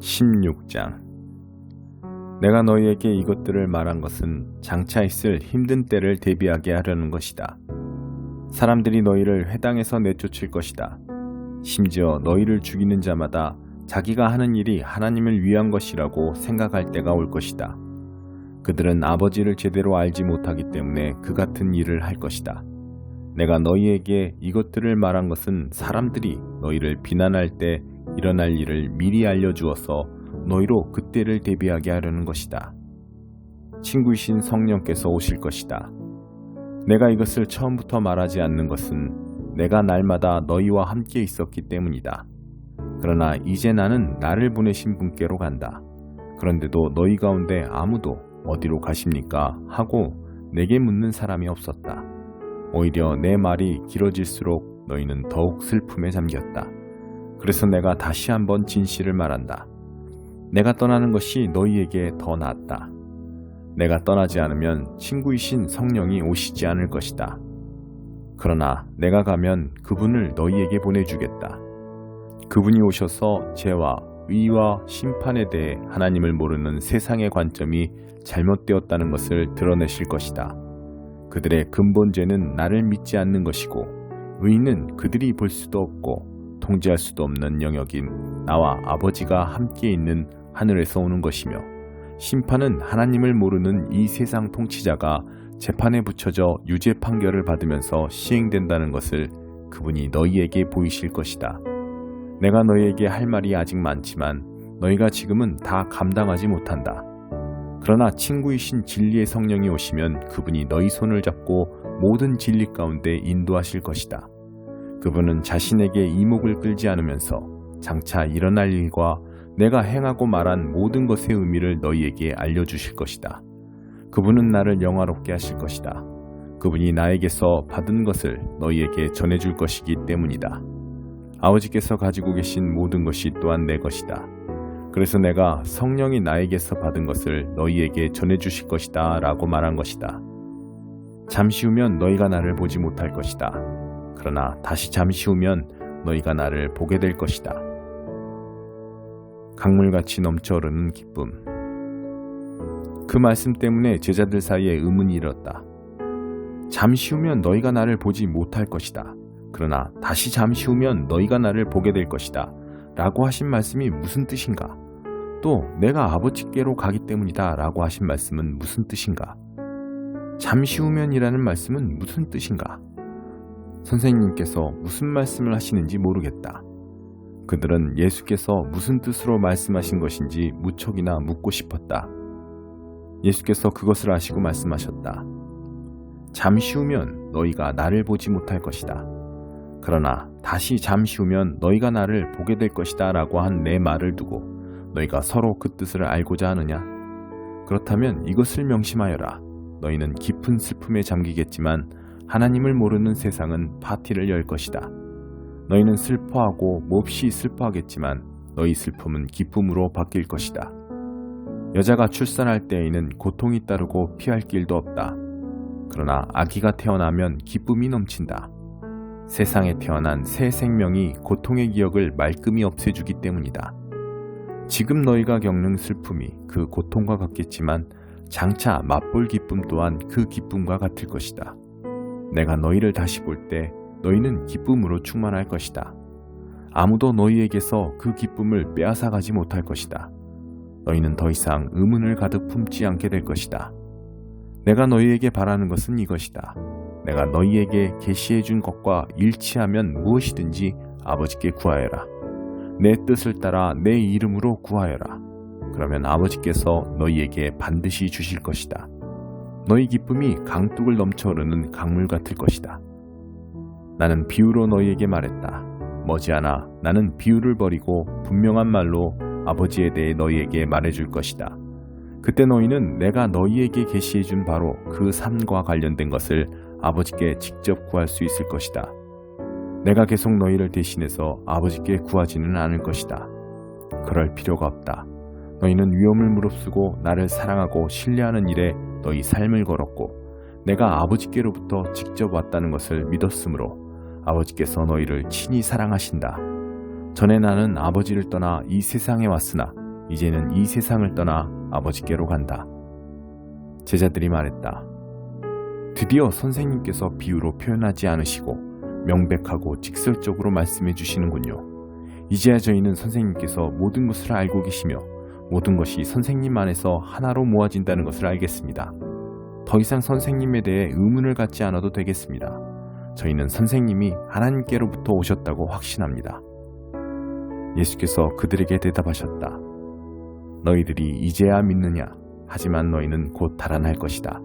16장 내가 너희에게 이것들을 말한 것은 장차 있을 힘든 때를 대비하게 하려는 것이다. 사람들이 너희를 회당에서 내쫓을 것이다. 심지어 너희를 죽이는 자마다 자기가 하는 일이 하나님을 위한 것이라고 생각할 때가 올 것이다. 그들은 아버지를 제대로 알지 못하기 때문에 그 같은 일을 할 것이다. 내가 너희에게 이것들을 말한 것은 사람들이 너희를 비난할 때 일어날 일을 미리 알려주어서 너희로 그때를 대비하게 하려는 것이다. 친구이신 성령께서 오실 것이다. 내가 이것을 처음부터 말하지 않는 것은 내가 날마다 너희와 함께 있었기 때문이다. 그러나 이제 나는 나를 보내신 분께로 간다. 그런데도 너희 가운데 아무도 어디로 가십니까? 하고 내게 묻는 사람이 없었다. 오히려 내 말이 길어질수록 너희는 더욱 슬픔에 잠겼다. 그래서 내가 다시 한번 진실을 말한다. 내가 떠나는 것이 너희에게 더 낫다. 내가 떠나지 않으면 친구이신 성령이 오시지 않을 것이다. 그러나 내가 가면 그분을 너희에게 보내주겠다. 그분이 오셔서 죄와 의와 심판에 대해 하나님을 모르는 세상의 관점이 잘못되었다는 것을 드러내실 것이다. 그들의 근본 죄는 나를 믿지 않는 것이고 의는 그들이 볼 수도 없고 통제할 수도 없는 영역인 나와 아버지가 함께 있는 하늘에서 오는 것이며 심판은 하나님을 모르는 이 세상 통치자가 재판에 붙여져 유죄 판결을 받으면서 시행된다는 것을 그분이 너희에게 보이실 것이다. 내가 너희에게 할 말이 아직 많지만 너희가 지금은 다 감당하지 못한다. 그러나 친구이신 진리의 성령이 오시면 그분이 너희 손을 잡고 모든 진리 가운데 인도하실 것이다. 그분은 자신에게 이목을 끌지 않으면서 장차 일어날 일과 내가 행하고 말한 모든 것의 의미를 너희에게 알려주실 것이다. 그분은 나를 영화롭게 하실 것이다. 그분이 나에게서 받은 것을 너희에게 전해줄 것이기 때문이다. 아버지께서 가지고 계신 모든 것이 또한 내 것이다. 그래서 내가 성령이 나에게서 받은 것을 너희에게 전해주실 것이다 라고 말한 것이다. 잠시 후면 너희가 나를 보지 못할 것이다. 그러나 다시 잠시 후면 너희가 나를 보게 될 것이다. 강물같이 넘쳐 흐르는 기쁨. 그 말씀 때문에 제자들 사이에 의문이 일었다. 잠시 후면 너희가 나를 보지 못할 것이다. 그러나 다시 잠시 후면 너희가 나를 보게 될 것이다. 라고 하신 말씀이 무슨 뜻인가? 또 내가 아버지께로 가기 때문이다. 라고 하신 말씀은 무슨 뜻인가? 잠시 후면이라는 말씀은 무슨 뜻인가? 선생님께서 무슨 말씀을 하시는지 모르겠다. 그들은 예수께서 무슨 뜻으로 말씀하신 것인지 무척이나 묻고 싶었다. 예수께서 그것을 아시고 말씀하셨다. 잠시 후면 너희가 나를 보지 못할 것이다. 그러나 다시 잠시 후면 너희가 나를 보게 될 것이다 라고 한 내 말을 두고 너희가 서로 그 뜻을 알고자 하느냐? 그렇다면 이것을 명심하여라. 너희는 깊은 슬픔에 잠기겠지만 하나님을 모르는 세상은 파티를 열 것이다. 너희는 슬퍼하고 몹시 슬퍼하겠지만 너희 슬픔은 기쁨으로 바뀔 것이다. 여자가 출산할 때에는 고통이 따르고 피할 길도 없다. 그러나 아기가 태어나면 기쁨이 넘친다. 세상에 태어난 새 생명이 고통의 기억을 말끔히 없애주기 때문이다. 지금 너희가 겪는 슬픔이 그 고통과 같겠지만 장차 맛볼 기쁨 또한 그 기쁨과 같을 것이다. 내가 너희를 다시 볼 때 너희는 기쁨으로 충만할 것이다. 아무도 너희에게서 그 기쁨을 빼앗아 가지 못할 것이다. 너희는 더 이상 의문을 가득 품지 않게 될 것이다. 내가 너희에게 바라는 것은 이것이다. 내가 너희에게 계시해 준 것과 일치하면 무엇이든지 아버지께 구하여라. 내 뜻을 따라 내 이름으로 구하여라. 그러면 아버지께서 너희에게 반드시 주실 것이다. 너희 기쁨이 강둑을 넘쳐 흐르는 강물 같을 것이다. 나는 비유로 너희에게 말했다. 머지않아 나는 비유를 버리고 분명한 말로 아버지에 대해 너희에게 말해줄 것이다. 그때 너희는 내가 너희에게 계시해준 바로 그 삶과 관련된 것을 아버지께 직접 구할 수 있을 것이다. 내가 계속 너희를 대신해서 아버지께 구하지는 않을 것이다. 그럴 필요가 없다. 너희는 위험을 무릅쓰고 나를 사랑하고 신뢰하는 일에 너희 삶을 걸었고 내가 아버지께로부터 직접 왔다는 것을 믿었으므로 아버지께서 너희를 친히 사랑하신다. 전에 나는 아버지를 떠나 이 세상에 왔으나 이제는 이 세상을 떠나 아버지께로 간다. 제자들이 말했다. 드디어 선생님께서 비유로 표현하지 않으시고 명백하고 직설적으로 말씀해 주시는군요. 이제야 저희는 선생님께서 모든 것을 알고 계시며 모든 것이 선생님 안에서 하나로 모아진다는 것을 알겠습니다. 더 이상 선생님에 대해 의문을 갖지 않아도 되겠습니다. 저희는 선생님이 하나님께로부터 오셨다고 확신합니다. 예수께서 그들에게 대답하셨다. 너희들이 이제야 믿느냐? 하지만 너희는 곧 달아날 것이다.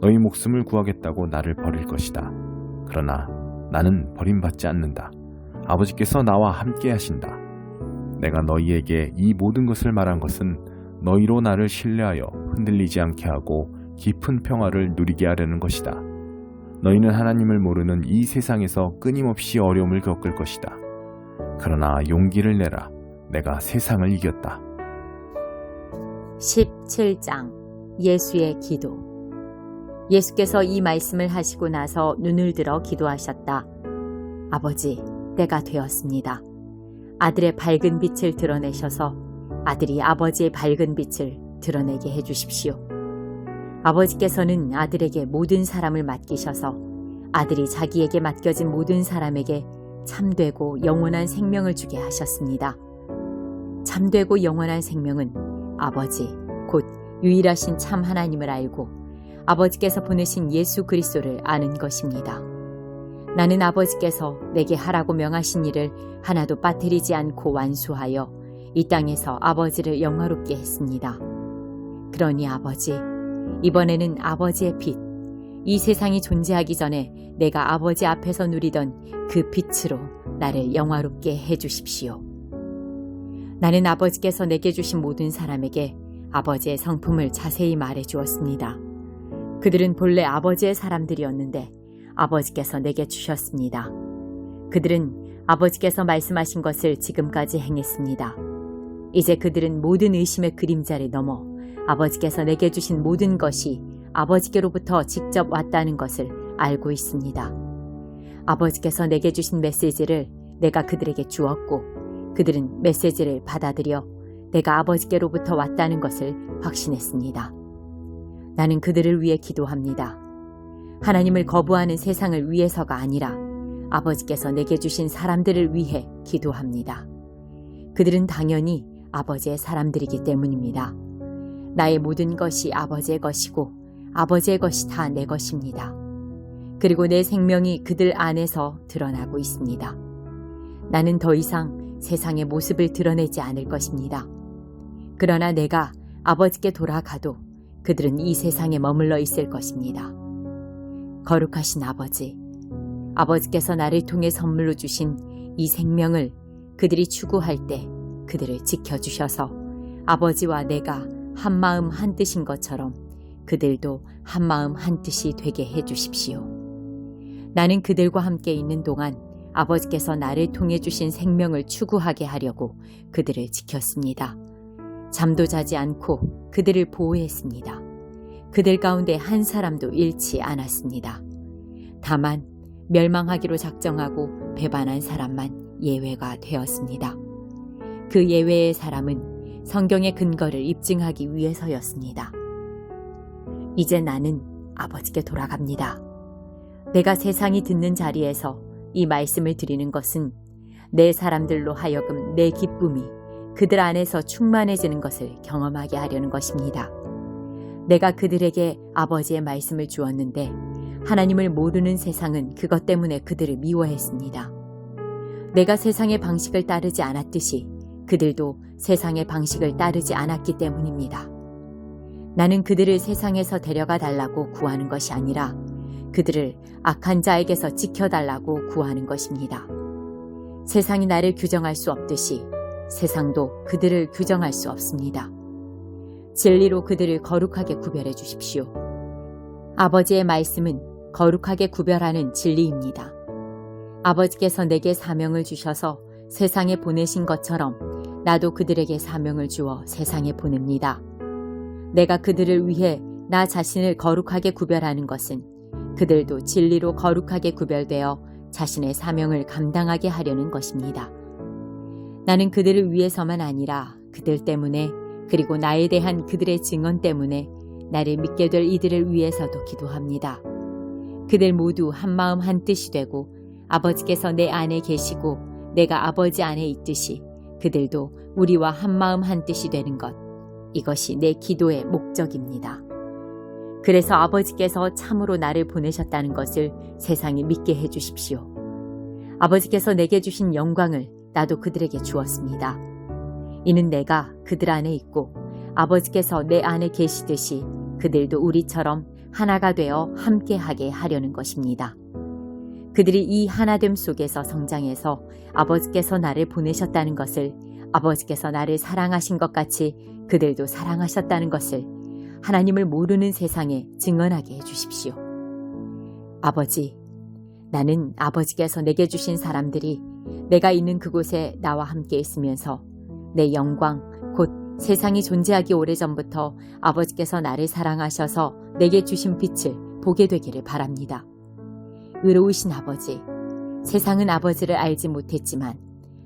너희 목숨을 구하겠다고 나를 버릴 것이다. 그러나 나는 버림받지 않는다. 아버지께서 나와 함께 하신다. 내가 너희에게 이 모든 것을 말한 것은 너희로 나를 신뢰하여 흔들리지 않게 하고 깊은 평화를 누리게 하려는 것이다. 너희는 하나님을 모르는 이 세상에서 끊임없이 어려움을 겪을 것이다. 그러나 용기를 내라. 내가 세상을 이겼다. 17장 예수의 기도 예수께서 이 말씀을 하시고 나서 눈을 들어 기도하셨다. 아버지, 때가 되었습니다. 아들의 밝은 빛을 드러내셔서 아들이 아버지의 밝은 빛을 드러내게 해주십시오. 아버지께서는 아들에게 모든 사람을 맡기셔서 아들이 자기에게 맡겨진 모든 사람에게 참되고 영원한 생명을 주게 하셨습니다. 참되고 영원한 생명은 아버지, 곧 유일하신 참 하나님을 알고 아버지께서 보내신 예수 그리스도를 아는 것입니다. 나는 아버지께서 내게 하라고 명하신 일을 하나도 빠뜨리지 않고 완수하여 이 땅에서 아버지를 영화롭게 했습니다. 그러니 아버지, 이번에는 아버지의 빛, 이 세상이 존재하기 전에 내가 아버지 앞에서 누리던 그 빛으로 나를 영화롭게 해주십시오. 나는 아버지께서 내게 주신 모든 사람에게 아버지의 성품을 자세히 말해 주었습니다. 그들은 본래 아버지의 사람들이었는데 아버지께서 내게 주셨습니다. 그들은 아버지께서 말씀하신 것을 지금까지 행했습니다. 이제 그들은 모든 의심의 그림자를 넘어 아버지께서 내게 주신 모든 것이 아버지께로부터 직접 왔다는 것을 알고 있습니다. 아버지께서 내게 주신 메시지를 내가 그들에게 주었고 그들은 메시지를 받아들여 내가 아버지께로부터 왔다는 것을 확신했습니다. 나는 그들을 위해 기도합니다. 하나님을 거부하는 세상을 위해서가 아니라 아버지께서 내게 주신 사람들을 위해 기도합니다. 그들은 당연히 아버지의 사람들이기 때문입니다. 나의 모든 것이 아버지의 것이고 아버지의 것이 다 내 것입니다. 그리고 내 생명이 그들 안에서 드러나고 있습니다. 나는 더 이상 세상의 모습을 드러내지 않을 것입니다. 그러나 내가 아버지께 돌아가도 그들은 이 세상에 머물러 있을 것입니다. 거룩하신 아버지, 아버지께서 나를 통해 선물로 주신 이 생명을 그들이 추구할 때 그들을 지켜주셔서 아버지와 내가 한 마음 한 뜻인 것처럼 그들도 한 마음 한 뜻이 되게 해 주십시오. 나는 그들과 함께 있는 동안 아버지께서 나를 통해 주신 생명을 추구하게 하려고 그들을 지켰습니다. 잠도 자지 않고 그들을 보호했습니다. 그들 가운데 한 사람도 잃지 않았습니다. 다만 멸망하기로 작정하고 배반한 사람만 예외가 되었습니다. 그 예외의 사람은 성경의 근거를 입증하기 위해서였습니다. 이제 나는 아버지께 돌아갑니다. 내가 세상이 듣는 자리에서 이 말씀을 드리는 것은 내 사람들로 하여금 내 기쁨이 그들 안에서 충만해지는 것을 경험하게 하려는 것입니다. 내가 그들에게 아버지의 말씀을 주었는데 하나님을 모르는 세상은 그것 때문에 그들을 미워했습니다. 내가 세상의 방식을 따르지 않았듯이 그들도 세상의 방식을 따르지 않았기 때문입니다. 나는 그들을 세상에서 데려가 달라고 구하는 것이 아니라 그들을 악한 자에게서 지켜달라고 구하는 것입니다. 세상이 나를 규정할 수 없듯이 세상도 그들을 규정할 수 없습니다. 진리로 그들을 거룩하게 구별해 주십시오. 아버지의 말씀은 거룩하게 구별하는 진리입니다. 아버지께서 내게 사명을 주셔서 세상에 보내신 것처럼 나도 그들에게 사명을 주어 세상에 보냅니다. 내가 그들을 위해 나 자신을 거룩하게 구별하는 것은 그들도 진리로 거룩하게 구별되어 자신의 사명을 감당하게 하려는 것입니다. 나는 그들을 위해서만 아니라 그들 때문에 그리고 나에 대한 그들의 증언 때문에 나를 믿게 될 이들을 위해서도 기도합니다. 그들 모두 한마음 한뜻이 되고 아버지께서 내 안에 계시고 내가 아버지 안에 있듯이 그들도 우리와 한마음 한뜻이 되는 것. 이것이 내 기도의 목적입니다. 그래서 아버지께서 참으로 나를 보내셨다는 것을 세상이 믿게 해 주십시오. 아버지께서 내게 주신 영광을 나도 그들에게 주었습니다. 이는 내가 그들 안에 있고 아버지께서 내 안에 계시듯이 그들도 우리처럼 하나가 되어 함께하게 하려는 것입니다. 그들이 이 하나됨 속에서 성장해서 아버지께서 나를 보내셨다는 것을 아버지께서 나를 사랑하신 것 같이 그들도 사랑하셨다는 것을 하나님을 모르는 세상에 증언하게 해주십시오. 아버지, 나는 아버지께서 내게 주신 사람들이 내가 있는 그곳에 나와 함께 있으면서 내 영광, 곧 세상이 존재하기 오래전부터 아버지께서 나를 사랑하셔서 내게 주신 빛을 보게 되기를 바랍니다. 의로우신 아버지, 세상은 아버지를 알지 못했지만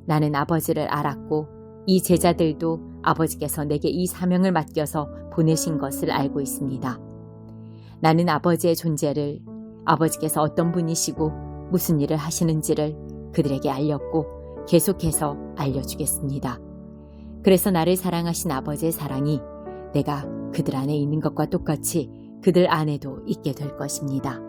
나는 아버지를 알았고 이 제자들도 아버지께서 내게 이 사명을 맡겨서 보내신 것을 알고 있습니다. 나는 아버지의 존재를 아버지께서 어떤 분이시고 무슨 일을 하시는지를 그들에게 알렸고 계속해서 알려주겠습니다. 그래서 나를 사랑하신 아버지의 사랑이 내가 그들 안에 있는 것과 똑같이 그들 안에도 있게 될 것입니다.